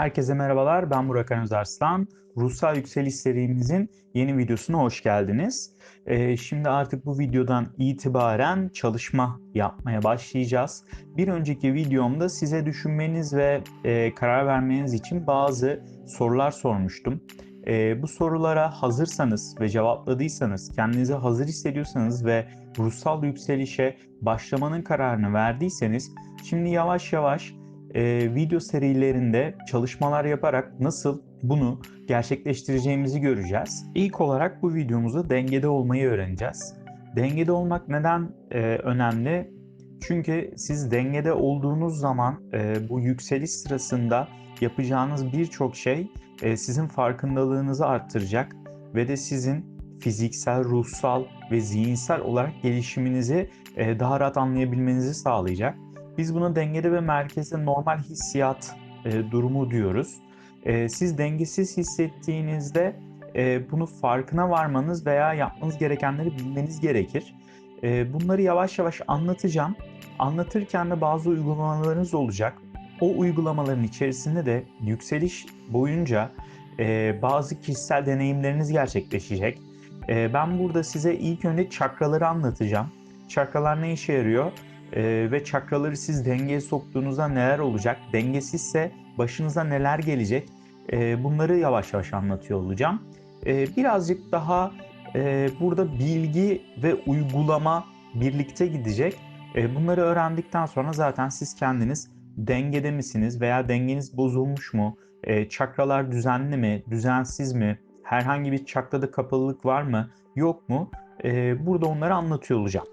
Herkese merhabalar, ben Burak Özarslan. Ruhsal Yükseliş serimizin yeni videosuna hoş geldiniz. Ee, şimdi artık bu videodan itibaren çalışma yapmaya başlayacağız. Bir önceki videomda size düşünmeniz ve e, karar vermeniz için bazı sorular sormuştum. E, bu sorulara hazırsanız ve cevapladıysanız, kendinizi hazır hissediyorsanız ve ruhsal yükselişe başlamanın kararını verdiyseniz, şimdi yavaş yavaş e, video serilerinde çalışmalar yaparak nasıl bunu gerçekleştireceğimizi göreceğiz. İlk olarak bu videomuzda dengede olmayı öğreneceğiz. Dengede olmak neden e, önemli? Çünkü siz dengede olduğunuz zaman e, bu yükseliş sırasında yapacağınız birçok şey e, sizin farkındalığınızı arttıracak ve de sizin fiziksel, ruhsal ve zihinsel olarak gelişiminizi e, daha rahat anlayabilmenizi sağlayacak. Biz buna dengede ve merkezde normal hissiyat e, durumu diyoruz. E, siz dengesiz hissettiğinizde e, bunu farkına varmanız veya yapmanız gerekenleri bilmeniz gerekir. E, bunları yavaş yavaş anlatacağım. Anlatırken de bazı uygulamalarınız olacak. O uygulamaların içerisinde de yükseliş boyunca e, bazı kişisel deneyimleriniz gerçekleşecek. E, ben burada size ilk önce çakraları anlatacağım. Çakralar ne işe yarıyor? Ee, ve çakraları siz dengeye soktuğunuzda neler olacak? Dengesizse başınıza neler gelecek? Ee, bunları yavaş yavaş anlatıyor olacağım. Ee, birazcık daha e, burada bilgi ve uygulama birlikte gidecek. E, bunları öğrendikten sonra zaten siz kendiniz dengede misiniz veya dengeniz bozulmuş mu? E, çakralar düzenli mi, düzensiz mi? Herhangi bir çakrada kapalılık var mı, yok mu? E, burada onları anlatıyor olacağım.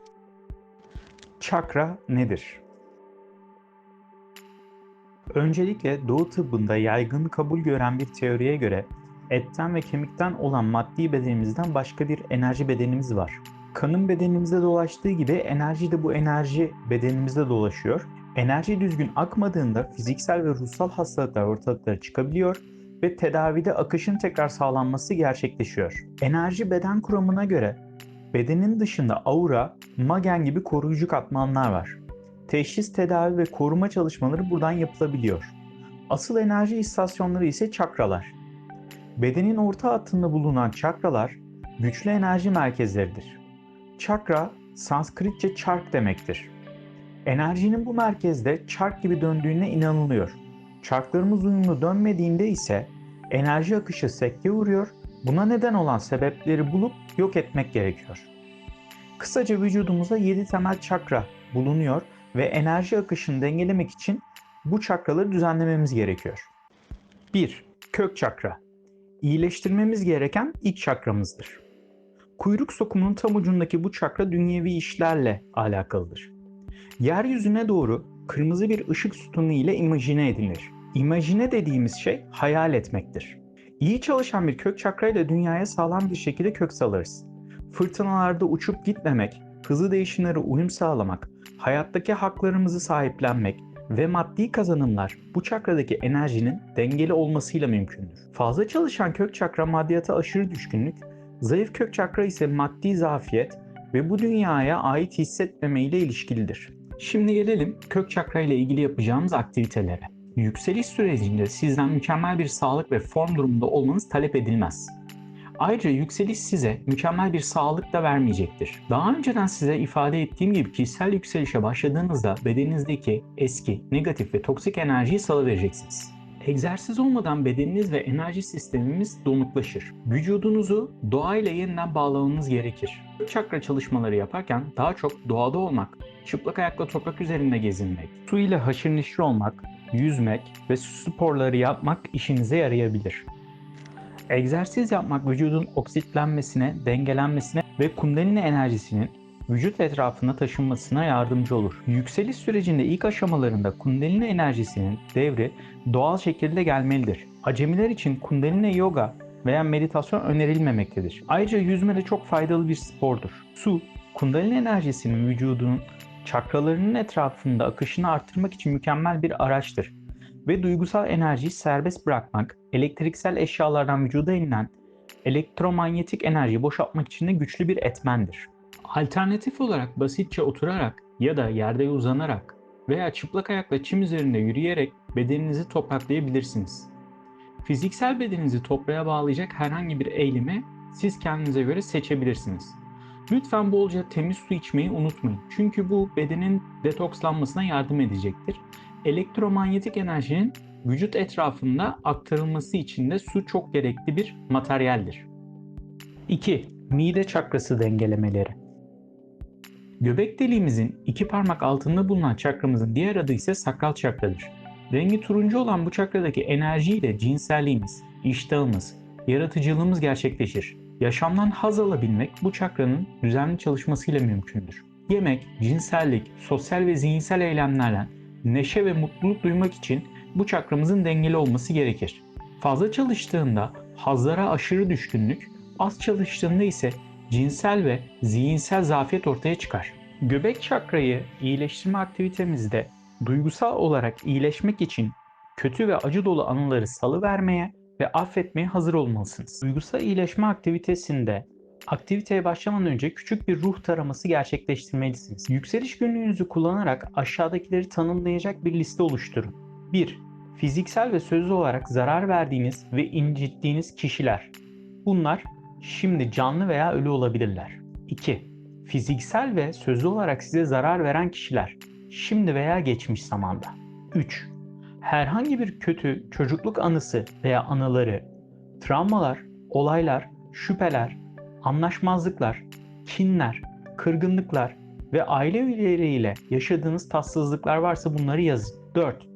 Çakra nedir? Öncelikle Doğu tıbbında yaygın kabul gören bir teoriye göre etten ve kemikten olan maddi bedenimizden başka bir enerji bedenimiz var. Kanın bedenimizde dolaştığı gibi enerji de bu enerji bedenimizde dolaşıyor. Enerji düzgün akmadığında fiziksel ve ruhsal hastalıklar ortalıklara çıkabiliyor ve tedavide akışın tekrar sağlanması gerçekleşiyor. Enerji beden kuramına göre Bedenin dışında aura, magen gibi koruyucu katmanlar var. Teşhis, tedavi ve koruma çalışmaları buradan yapılabiliyor. Asıl enerji istasyonları ise çakralar. Bedenin orta hattında bulunan çakralar güçlü enerji merkezleridir. Çakra, Sanskritçe çark demektir. Enerjinin bu merkezde çark gibi döndüğüne inanılıyor. Çarklarımız uyumlu dönmediğinde ise enerji akışı sekteye uğruyor Buna neden olan sebepleri bulup yok etmek gerekiyor. Kısaca vücudumuzda 7 temel çakra bulunuyor ve enerji akışını dengelemek için bu çakraları düzenlememiz gerekiyor. 1. Kök çakra. İyileştirmemiz gereken ilk çakramızdır. Kuyruk sokumunun tam ucundaki bu çakra dünyevi işlerle alakalıdır. Yeryüzüne doğru kırmızı bir ışık sütunu ile imajine edilir. İmajine dediğimiz şey hayal etmektir. İyi çalışan bir kök çakrayla dünyaya sağlam bir şekilde kök salarız. Fırtınalarda uçup gitmemek, hızlı değişimlere uyum sağlamak, hayattaki haklarımızı sahiplenmek ve maddi kazanımlar bu çakradaki enerjinin dengeli olmasıyla mümkündür. Fazla çalışan kök çakra maddiyata aşırı düşkünlük, zayıf kök çakra ise maddi zafiyet ve bu dünyaya ait hissetmeme ile ilişkilidir. Şimdi gelelim kök çakra ile ilgili yapacağımız aktivitelere. Yükseliş sürecinde sizden mükemmel bir sağlık ve form durumunda olmanız talep edilmez. Ayrıca yükseliş size mükemmel bir sağlık da vermeyecektir. Daha önceden size ifade ettiğim gibi kişisel yükselişe başladığınızda bedeninizdeki eski, negatif ve toksik enerjiyi salıvereceksiniz. Egzersiz olmadan bedeniniz ve enerji sistemimiz donuklaşır. Vücudunuzu doğayla yeniden bağlamanız gerekir. Çakra çalışmaları yaparken daha çok doğada olmak, çıplak ayakla toprak üzerinde gezinmek, su ile haşır neşir olmak, yüzmek ve sporları yapmak işinize yarayabilir. Egzersiz yapmak vücudun oksitlenmesine, dengelenmesine ve kundalini enerjisinin vücut etrafına taşınmasına yardımcı olur. Yükseliş sürecinde ilk aşamalarında kundalini enerjisinin devri doğal şekilde gelmelidir. Acemiler için kundalini yoga veya meditasyon önerilmemektedir. Ayrıca yüzme de çok faydalı bir spordur. Su, kundalini enerjisinin vücudunun çakralarının etrafında akışını arttırmak için mükemmel bir araçtır. Ve duygusal enerjiyi serbest bırakmak, elektriksel eşyalardan vücuda inilen elektromanyetik enerjiyi boşaltmak için de güçlü bir etmendir. Alternatif olarak basitçe oturarak ya da yerde uzanarak veya çıplak ayakla çim üzerinde yürüyerek bedeninizi topraklayabilirsiniz. Fiziksel bedeninizi toprağa bağlayacak herhangi bir eylemi siz kendinize göre seçebilirsiniz. Lütfen bolca temiz su içmeyi unutmayın. Çünkü bu bedenin detokslanmasına yardım edecektir. Elektromanyetik enerjinin vücut etrafında aktarılması için de su çok gerekli bir materyaldir. 2. Mide çakrası dengelemeleri. Göbek deliğimizin iki parmak altında bulunan çakramızın diğer adı ise sakral çakradır. Rengi turuncu olan bu çakradaki enerjiyle cinselliğimiz, iştahımız, yaratıcılığımız gerçekleşir. Yaşamdan haz alabilmek bu çakranın düzenli çalışmasıyla mümkündür. Yemek, cinsellik, sosyal ve zihinsel eylemlerle neşe ve mutluluk duymak için bu çakramızın dengeli olması gerekir. Fazla çalıştığında hazlara aşırı düşkünlük, az çalıştığında ise cinsel ve zihinsel zafiyet ortaya çıkar. Göbek çakrayı iyileştirme aktivitemizde duygusal olarak iyileşmek için kötü ve acı dolu anıları salıvermeye ve affetmeye hazır olmalısınız. Duygusal iyileşme aktivitesinde aktiviteye başlamadan önce küçük bir ruh taraması gerçekleştirmelisiniz. Yükseliş günlüğünüzü kullanarak aşağıdakileri tanımlayacak bir liste oluşturun. 1. Fiziksel ve sözlü olarak zarar verdiğiniz ve incittiğiniz kişiler. Bunlar şimdi canlı veya ölü olabilirler. 2. Fiziksel ve sözlü olarak size zarar veren kişiler. Şimdi veya geçmiş zamanda. 3. Herhangi bir kötü çocukluk anısı veya anıları, travmalar, olaylar, şüpheler, anlaşmazlıklar, kinler, kırgınlıklar ve aile üyeleriyle yaşadığınız tatsızlıklar varsa bunları yazın. 4.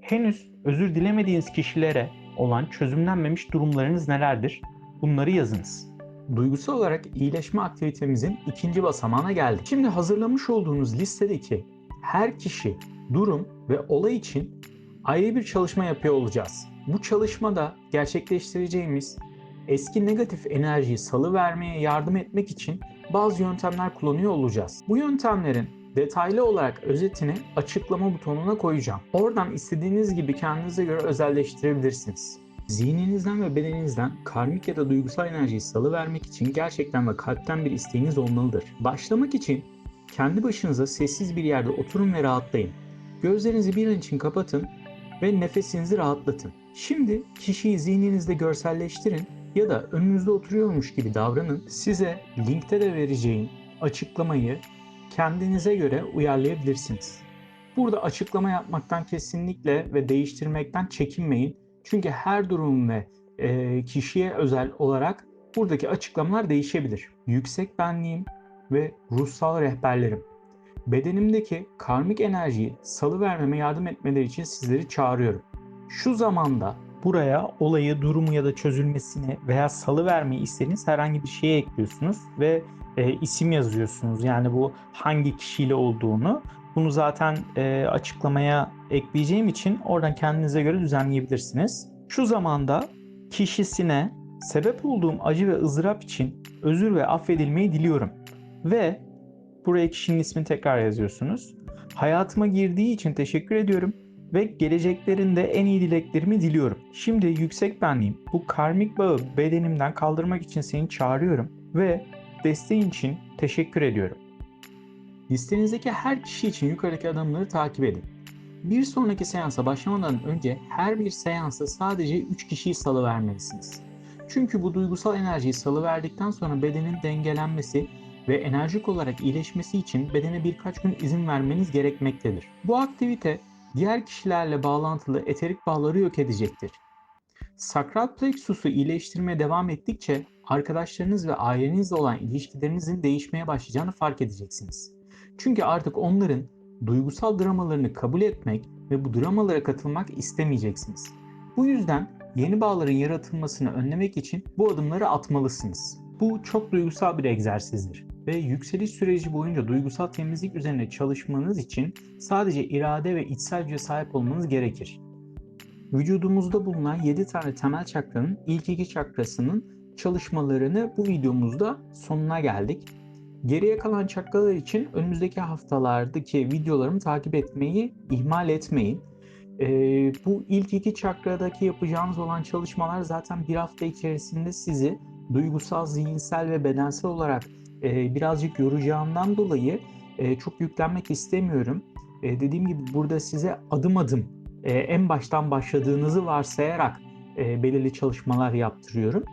Henüz özür dilemediğiniz kişilere olan çözümlenmemiş durumlarınız nelerdir? Bunları yazınız. Duygusal olarak iyileşme aktivitemizin ikinci basamağına geldik. Şimdi hazırlamış olduğunuz listedeki her kişi, durum ve olay için ayrı bir çalışma yapıyor olacağız. Bu çalışmada gerçekleştireceğimiz eski negatif enerjiyi salıvermeye yardım etmek için bazı yöntemler kullanıyor olacağız. Bu yöntemlerin detaylı olarak özetini açıklama butonuna koyacağım. Oradan istediğiniz gibi kendinize göre özelleştirebilirsiniz. Zihninizden ve bedeninizden karmik ya da duygusal enerjiyi salıvermek için gerçekten ve kalpten bir isteğiniz olmalıdır. Başlamak için kendi başınıza sessiz bir yerde oturun ve rahatlayın. Gözlerinizi bir an için kapatın ve nefesinizi rahatlatın. Şimdi kişiyi zihninizde görselleştirin ya da önünüzde oturuyormuş gibi davranın. Size linkte de vereceğim açıklamayı kendinize göre uyarlayabilirsiniz. Burada açıklama yapmaktan kesinlikle ve değiştirmekten çekinmeyin. Çünkü her durum ve e, kişiye özel olarak buradaki açıklamalar değişebilir. Yüksek benliğim ve ruhsal rehberlerim. Bedenimdeki karmik enerjiyi salıvermeme yardım etmeleri için sizleri çağırıyorum. Şu zamanda buraya olayı, durumu ya da çözülmesini veya salıvermeyi istediğiniz herhangi bir şeye ekliyorsunuz ve e, isim yazıyorsunuz. Yani bu hangi kişiyle olduğunu. Bunu zaten e, açıklamaya ekleyeceğim için oradan kendinize göre düzenleyebilirsiniz. Şu zamanda kişisine sebep olduğum acı ve ızdırap için özür ve affedilmeyi diliyorum. Ve buraya kişinin ismini tekrar yazıyorsunuz. Hayatıma girdiği için teşekkür ediyorum ve geleceklerinde en iyi dileklerimi diliyorum. Şimdi yüksek benliğim bu karmik bağı bedenimden kaldırmak için seni çağırıyorum ve desteğin için teşekkür ediyorum. Listenizdeki her kişi için yukarıdaki adımları takip edin. Bir sonraki seansa başlamadan önce her bir seansa sadece 3 kişiyi salıvermelisiniz. Çünkü bu duygusal enerjiyi salıverdikten sonra bedenin dengelenmesi ve enerjik olarak iyileşmesi için bedene birkaç gün izin vermeniz gerekmektedir. Bu aktivite diğer kişilerle bağlantılı eterik bağları yok edecektir. Sakral plexusu iyileştirmeye devam ettikçe arkadaşlarınız ve ailenizle olan ilişkilerinizin değişmeye başlayacağını fark edeceksiniz. Çünkü artık onların duygusal dramalarını kabul etmek ve bu dramalara katılmak istemeyeceksiniz. Bu yüzden yeni bağların yaratılmasını önlemek için bu adımları atmalısınız. Bu çok duygusal bir egzersizdir ve yükseliş süreci boyunca duygusal temizlik üzerine çalışmanız için sadece irade ve içsel güce sahip olmanız gerekir. Vücudumuzda bulunan 7 tane temel çakranın ilk iki çakrasının çalışmalarını bu videomuzda sonuna geldik. Geriye kalan çakralar için önümüzdeki haftalardaki videolarımı takip etmeyi ihmal etmeyin. Ee, bu ilk iki çakradaki yapacağınız olan çalışmalar zaten bir hafta içerisinde sizi duygusal, zihinsel ve bedensel olarak e, birazcık yoracağından dolayı e, çok yüklenmek istemiyorum. E, dediğim gibi burada size adım adım e, en baştan başladığınızı varsayarak e, belirli çalışmalar yaptırıyorum.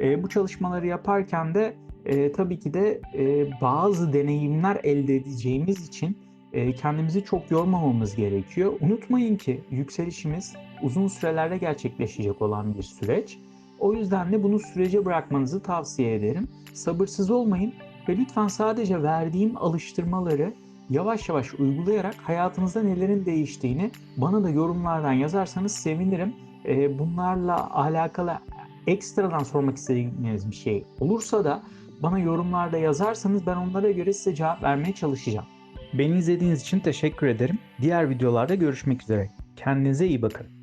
E, bu çalışmaları yaparken de e, tabii ki de e, bazı deneyimler elde edeceğimiz için e, kendimizi çok yormamamız gerekiyor. Unutmayın ki yükselişimiz uzun sürelerde gerçekleşecek olan bir süreç. O yüzden de bunu sürece bırakmanızı tavsiye ederim. Sabırsız olmayın ve lütfen sadece verdiğim alıştırmaları yavaş yavaş uygulayarak hayatınızda nelerin değiştiğini bana da yorumlardan yazarsanız sevinirim. Ee, bunlarla alakalı ekstradan sormak istediğiniz bir şey olursa da bana yorumlarda yazarsanız ben onlara göre size cevap vermeye çalışacağım. Beni izlediğiniz için teşekkür ederim. Diğer videolarda görüşmek üzere. Kendinize iyi bakın.